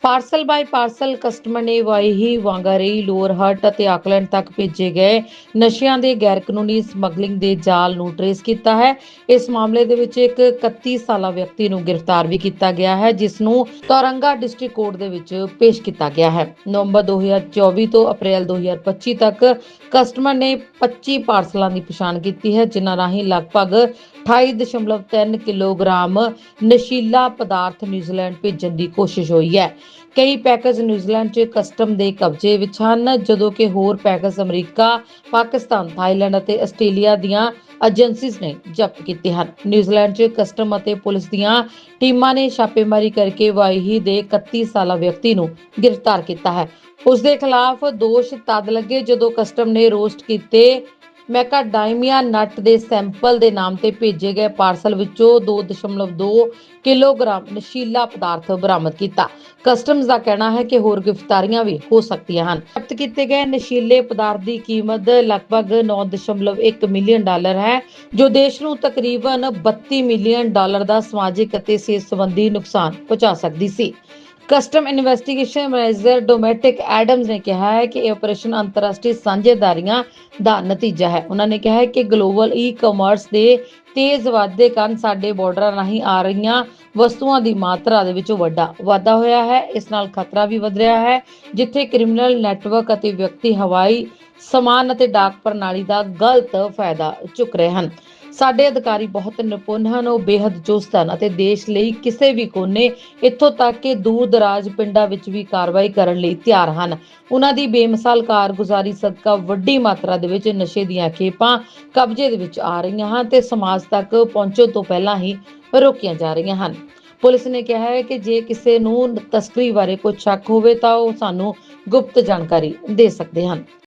ਪਾਰਸਲ ਬਾਈ ਪਾਰਸਲ ਕਸਟਮਰ ਨੇ ਵਾਈਹੀ ਵਾਂਗਾਰੀ ਲੋਅਰ ਅਤੇ ਆਕਲੈਂਡ ਤੱਕ ਭੇਜੇ ਗਏ ਨਸ਼ਿਆਂ ਦੇ ਗੈਰ ਕਾਨੂੰਨੀ ਸਮਗਲਿੰਗ ਦੇ ਜਾਲ ਨੂੰ ਟਰੇਸ ਕੀਤਾ ਹੈ। ਇਸ ਮਾਮਲੇ ਦੇ ਵਿੱਚ ਇੱਕ 31 ਸਾਲਾ ਵਿਅਕਤੀ ਨੂੰ ਗ੍ਰਿਫਤਾਰ ਵੀ ਕੀਤਾ ਗਿਆ ਹੈ, ਜਿਸ ਨੂੰ ਤੋਰੰਗਾ ਡਿਸਟ੍ਰਿਕਟ ਕੋਰਟ ਦੇ ਵਿੱਚ ਪੇਸ਼ ਕੀਤਾ ਗਿਆ ਹੈ। ਨਵੰਬਰ 2024 ਤੋਂ ਅਪ੍ਰੈਲ 2025 ਤੱਕ ਕਸਟਮਰ ਨੇ 25 ਪਾਰਸਲਾਂ ਦੀ ਪਛਾਣ ਕੀਤੀ ਹੈ, ਜਿਨ੍ਹਾਂ ਰਾਹੀਂ ਲਗਭਗ 28.3 ਕਿਲੋਗ੍ਰਾਮ ਨਸ਼ੀਲਾ ਪਦਾਰਥ ਨਿਊਜ਼ੀਲੈਂਡ ਭੇਜਣ ਦੀ ਕੋਸ਼ਿਸ਼ ਹੋਈ ਹੈ। ਕਈ ਪੈਕੇਜ ਨਿਊਜ਼ੀਲੈਂਡ 'ਚ ਕਸਟਮ ਦੇ ਕਬਜ਼ੇ ਵਿੱਚ ਹਨ, ਜਦੋਂ ਕਿ ਹੋਰ ਪੈਕੇਜ ਅਮਰੀਕਾ, ਪਾਕਿਸਤਾਨ, ਥਾਈਲੈਂਡ ਅਤੇ ਆਸਟ੍ਰੇਲੀਆ ਦੀਆਂ ਏਜੰਸੀਜ਼ ਨੇ ਜ਼ਬਤ ਕੀਤੇ ਹਨ। ਨਿਊਜ਼ੀਲੈਂਡ 'ਚ ਕਸਟਮ ਅਤੇ ਪੁਲਿਸ ਦੀਆਂ ਟੀਮਾਂ ਨੇ ਛਾਪੇਮਾਰੀ ਕਰਕੇ ਵਾਈਹੀ ਦੇ 31 ਸਾਲਾ ਵਿਅਕਤੀ ਨੂੰ ਗ੍ਰਿਫਤਾਰ ਕੀਤਾ ਹੈ। ਉਸ ਦੇ ਖਿਲਾਫ ਦੋਸ਼ ਤਦ ਲੱਗੇ ਜਦੋਂ ਕਸਟਮ ਨੇ ਰੋਸਟ ਕੀਤੇ ਮੈਕਾਡਾਈਮੀਆ ਨਟ ਦੇ ਸੈਂਪਲ ਦੇ ਨਾਮ ਤੇ ਭੇਜੇ ਗਏ ਪਾਰਸਲ ਵਿੱਚੋਂ 2.2 ਕਿਲੋਗ੍ਰਾਮ ਨਸ਼ੀਲਾ ਪਦਾਰਥ ਬਰਾਮਦ ਕੀਤਾ। ਕਸਟਮਜ਼ ਦਾ ਕਹਿਣਾ ਹੈ ਕਿ ਹੋਰ ਗ੍ਰਿਫਤਾਰੀਆਂ ਵੀ ਹੋ ਸਕਦੀਆਂ ਹਨ। ਜ਼ਬਤ ਕੀਤੇ ਗਏ ਨਸ਼ੀਲੇ ਪਦਾਰਥ ਦੀ ਕੀਮਤ ਲਗਭਗ 9.1 ਮਿਲੀਅਨ ਡਾਲਰ ਹੈ, ਜੋ ਦੇਸ਼ ਨੂੰ ਤਕਰੀਬਨ 32 ਮਿਲੀਅਨ ਡਾਲਰ ਦਾ ਸਮਾਜਿਕ ਅਤੇ ਸਿਹਤ ਸੰਬੰਧੀ ਨੁਕਸਾਨ ਪਹੁੰਚਾ ਸਕਦੀ ਸੀ। Custom investigation manager Dominic Adams ਨੇ ਕਿਹਾ ਹੈ ਕਿ ਇਹ ਆਪਰੇਸ਼ਨ ਅੰਤਰਰਾਸ਼ਟਰੀ ਸਾਂਝੇਦਾਰੀਆਂ ਦਾ ਨਤੀਜਾ ਹੈ। ਉਹਨਾਂ ਨੇ ਕਿਹਾ ਹੈ ਕਿ ਗਲੋਬਲ ਈ-ਕਮਰਸ ਦੇ ਤੇਜ਼ ਵਾਧੇ ਕਾਰਨ ਸਾਡੇ ਬਾਰਡਰਾਂ ਰਾਹੀਂ ਆ ਰਹੀਆਂ ਵਸਤੂਆਂ ਦੀ ਮਾਤਰਾ ਦੇ ਵਿੱਚ ਵੱਡਾ ਵਾਧਾ ਹੋਇਆ ਹੈ। ਇਸ ਨਾਲ ਖਤਰਾ ਵੀ ਵਧ ਰਿਹਾ ਹੈ, ਜਿੱਥੇ ਕ੍ਰਿਮੀਨਲ ਨੈਟਵਰਕ ਅਤੇ ਵਿਅਕਤੀ ਹਵਾਈ ਸਮਾਨ ਅਤੇ ਡਾਕ ਪ੍ਰਣਾਲੀ ਦਾ ਗਲਤ ਫਾਇਦਾ ਚੁੱਕ ਰਹੇ ਹਨ। ਸਾਡੇ ਅਧਿਕਾਰੀ ਬਹੁਤ ਨਿਪੁੰਨ ਹਨ, ਉਹ ਬੇहद ਚੁਸਤ ਹਨ ਅਤੇ ਦੇਸ਼ ਲਈ ਕਿਸੇ ਵੀ ਕੋਨੇ ਇੱਥੋਂ ਤੱਕ ਕਿ ਦੂਰ ਦਰਾਜ ਪਿੰਡਾਂ ਵਿੱਚ ਵੀ ਕਾਰਵਾਈ ਕਰਨ ਲਈ ਤਿਆਰ ਹਨ। ਉਹਨਾਂ ਦੀ ਬੇਮਿਸਾਲ ਕਾਰਗੁਜ਼ਾਰੀ ਸਦਕਾ ਵੱਡੀ ਮਾਤਰਾ ਦੇ ਵਿੱਚ ਨਸ਼ੇ ਦੀਆਂ ਖੇਪਾਂ ਕਬਜ਼ੇ ਦੇ ਵਿੱਚ ਆ ਰਹੀਆਂ ਹਨ ਤੇ ਸਮਾਜ ਤੱਕ ਪਹੁੰਚਣ ਤੋਂ ਪਹਿਲਾਂ ਹੀ ਰੋਕੀਆਂ ਜਾ ਰਹੀਆਂ ਹਨ। ਪੁਲਿਸ ਨੇ ਕਿਹਾ ਹੈ ਕਿ ਜੇ ਕਿਸੇ ਨੂੰ ਤਸਕਰੀ ਬਾਰੇ ਕੋਈ ਸ਼ੱਕ ਹੋਵੇ ਤਾਂ ਉਹ ਸਾਨੂੰ ਗੁਪਤ ਜਾਣਕਾਰੀ ਦੇ ਸਕਦੇ ਹਨ।